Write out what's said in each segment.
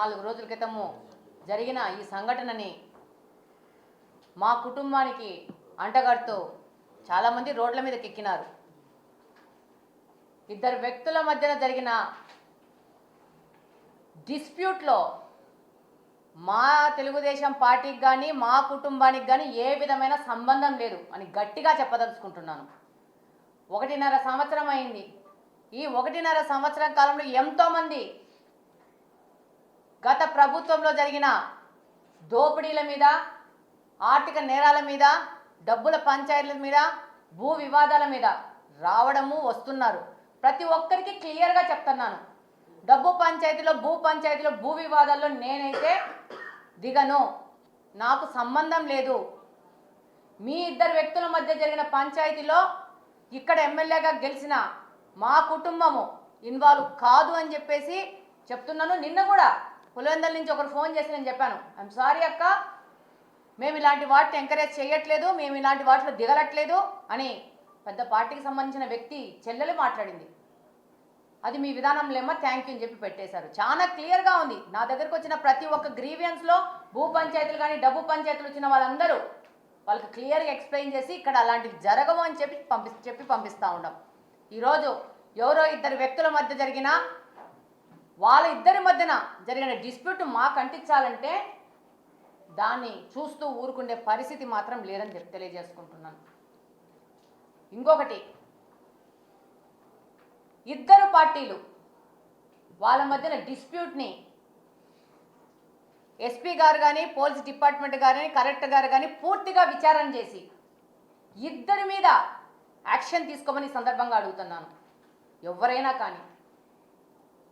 నాలుగు రోజుల క్రితము జరిగిన ఈ సంఘటనని మా కుటుంబానికి అంటగడుతూ చాలామంది రోడ్ల మీదకి ఎక్కినారు. ఇద్దరు వ్యక్తుల మధ్యన జరిగిన డిస్ప్యూట్లో మా తెలుగుదేశం పార్టీకి కానీ మా కుటుంబానికి కానీ ఏ విధమైన సంబంధం లేదు అని గట్టిగా చెప్పదలుచుకుంటున్నాను. ఒకటిన్నర సంవత్సరం అయింది. ఈ ఒకటిన్నర సంవత్సరం కాలంలో ఎంతోమంది గత ప్రభుత్వంలో జరిగిన దోపిడీల మీద ఆర్థిక నేరాల మీద డబ్బుల పంచాయతీల మీద భూ వివాదాల మీద రావడము వస్తున్నారు. ప్రతి ఒక్కరికి క్లియర్గా చెప్తున్నాను. డబ్బు పంచాయతీలో భూ పంచాయతీలో భూ వివాదాల్లో నేనైతే దిగను. నాకు సంబంధం లేదు. మీ ఇద్దరు వ్యక్తుల మధ్య జరిగిన పంచాయతీలో ఇక్కడ ఎమ్మెల్యేగా గెలిచిన మా కుటుంబము ఇన్వాల్వ్ కాదు అని చెప్పేసి చెప్తున్నాను. నిన్న కూడా పులివెందల నుంచి ఒకరు ఫోన్ చేసి నేను చెప్పాను ఐఎమ్ సారీ అక్క మేము ఇలాంటి వాటిని ఎంకరేజ్ చేయట్లేదు మేము ఇలాంటి వాటిలో దిగలట్లేదు అని పెద్ద పార్టీకి సంబంధించిన వ్యక్తి చెల్లెలు మాట్లాడింది. అది మీ విధానంలేమో థ్యాంక్ యూ అని చెప్పి పెట్టేశారు. చాలా క్లియర్గా ఉంది. నా దగ్గరకు వచ్చిన ప్రతి ఒక్క గ్రీవియన్స్లో భూ పంచాయతీలు కానీ డబ్బు పంచాయతీలు వచ్చిన వాళ్ళందరూ వాళ్ళకి క్లియర్గా ఎక్స్ప్లెయిన్ చేసి ఇక్కడ అలాంటివి జరగవు అని చెప్పి పంపి చెప్పి పంపిస్తూ ఉన్నాం. ఈరోజు ఎవరో ఇద్దరు వ్యక్తుల మధ్య జరిగిన వాళ్ళ ఇద్దరి మధ్యన జరిగిన డిస్ప్యూట్ మాకు అంటించాలంటే దాన్ని చూస్తూ ఊరుకుండే పరిస్థితి మాత్రం లేదని చెప్పి తెలియజేసుకుంటున్నాను. ఇంకొకటి ఇద్దరు పార్టీలు వాళ్ళ మధ్యన డిస్ప్యూట్ని ఎస్పీ గారు కానీ పోలీస్ డిపార్ట్మెంట్ గారు కలెక్టర్ గారు కానీ పూర్తిగా విచారణ చేసి ఇద్దరి మీద యాక్షన్ తీసుకోమని సందర్భంగా అడుగుతున్నాను. ఎవరైనా కానీ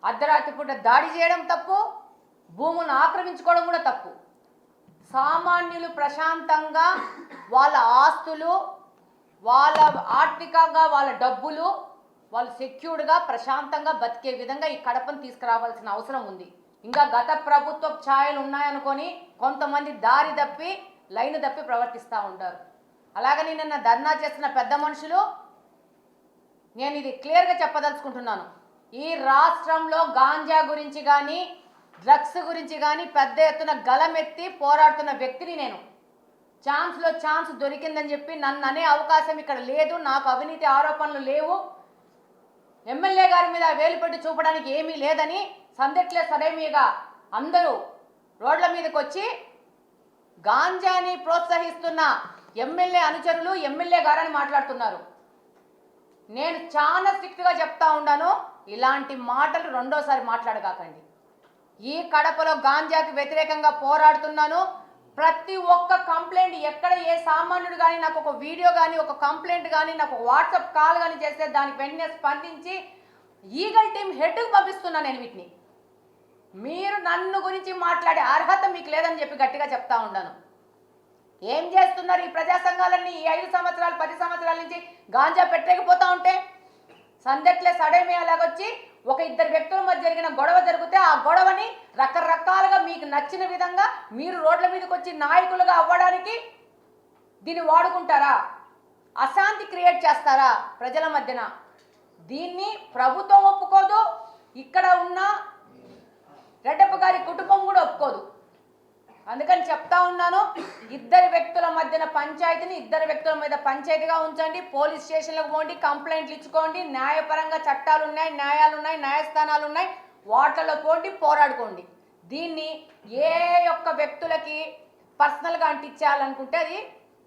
అర్ధరాత్రి పూట దాడి చేయడం తప్పు భూములను ఆక్రమించుకోవడం కూడా తప్పు. సామాన్యులు ప్రశాంతంగా వాళ్ళ ఆస్తులు వాళ్ళ ఆర్థికంగా వాళ్ళ డబ్బులు వాళ్ళు సెక్యూర్డ్గా ప్రశాంతంగా బతికే విధంగా ఈ కడపను తీసుకురావాల్సిన అవసరం ఉంది. ఇంకా గత ప్రభుత్వ ఛాయలు ఉన్నాయనుకొని కొంతమంది దారి తప్పి లైన్ తప్పి ప్రవర్తిస్తూ ఉంటారు. అలాగని నిన్న ధర్నా చేసిన పెద్ద మనుషులు నేను ఇది క్లియర్గా చెప్పదలుచుకుంటున్నాను. ఈ రాష్ట్రంలో గాంజా గురించి కానీ డ్రగ్స్ గురించి కానీ పెద్ద ఎత్తున గలమెత్తి పోరాడుతున్న వ్యక్తిని నేను. ఛాన్స్లో ఛాన్స్ దొరికిందని చెప్పి నన్ను అనే అవకాశం ఇక్కడ లేదు నాకు అవినీతి ఆరోపణలు లేవు. ఎమ్మెల్యే గారి మీద వేలుపెట్టి చూపడానికి ఏమీ లేదని సందట్లే సడేమీగా అందరూ రోడ్ల మీదకి వచ్చి గాంజాని ప్రోత్సహిస్తున్న ఎమ్మెల్యే అనుచరులు ఎమ్మెల్యే గారని మాట్లాడుతున్నారు. నేను చాలా స్ట్రిక్ట్గా చెప్తా ఉన్నాను. ఇలాంటి మాటలు రెండోసారి మాట్లాడగాకండి. ఈ కడపలో గాంజాకి వ్యతిరేకంగా పోరాడుతున్నాను. ప్రతి ఒక్క కంప్లైంట్ ఎక్కడ ఏ సామాన్యుడు కానీ నాకు ఒక వీడియో కానీ ఒక కంప్లైంట్ కానీ నాకు వాట్సాప్ కాల్ కానీ చేస్తే దానికి వెంటనే స్పందించి ఈగల్ టీం హెడ్కి పంపిస్తున్నాను నేను వీటిని. మీరు నన్ను గురించి మాట్లాడే అర్హత మీకు లేదని చెప్పి గట్టిగా చెప్తా ఉన్నాను ఏం చేస్తున్నారు ఈ ప్రజా సంఘాలన్నీ ఈ ఐదు సంవత్సరాలు పది సంవత్సరాల నుంచి గాంజా పెట్టలేకపోతా ఉంటే? సందట్లే సడమే అలాగొచ్చి ఒక ఇద్దరు వ్యక్తుల మధ్య జరిగిన గొడవ జరిగితే ఆ గొడవని రకరకాలుగా మీకు నచ్చిన విధంగా మీరు రోడ్ల మీదకి వచ్చి నాయకులుగా అవ్వడానికి దీన్ని వాడుకుంటారా? అశాంతి క్రియేట్ చేస్తారా ప్రజల మధ్యన? దీన్ని ప్రభుత్వం ఒప్పుకోదు ఇక్కడ ఉన్న రెడ్డప్ప గారి కుటుంబం కూడా ఒప్పుకోదు. అందుకని చెప్తా ఉన్నాను ఇద్దరు వ్యక్తుల మధ్యన పంచాయతీని ఇద్దరు వ్యక్తుల మీద పంచాయతీగా ఉంచండి పోలీస్ స్టేషన్లకు పోండి కంప్లైంట్లు ఇచ్చుకోండి న్యాయపరంగా చట్టాలు ఉన్నాయి న్యాయాలు ఉన్నాయి న్యాయస్థానాలు ఉన్నాయి వాటిలో పోండి పోరాడుకోండి. దీన్ని ఏ యొక్క వ్యక్తులకి పర్సనల్గా అంటించాలనుకుంటే అది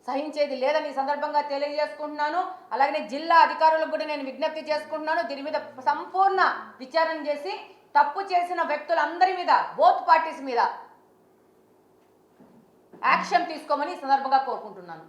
సహించేది లేదని ఈ సందర్భంగా తెలియజేసుకుంటున్నాను. అలాగే జిల్లా అధికారులకు కూడా నేను విజ్ఞప్తి చేసుకుంటున్నాను. దీని మీద సంపూర్ణ విచారణ చేసి తప్పు చేసిన వ్యక్తులందరి మీద బోత్ పార్టీస్ మీద యాక్షన్ తీసుకోమని ఈ సందర్భంగా కోరుకుంటున్నాను.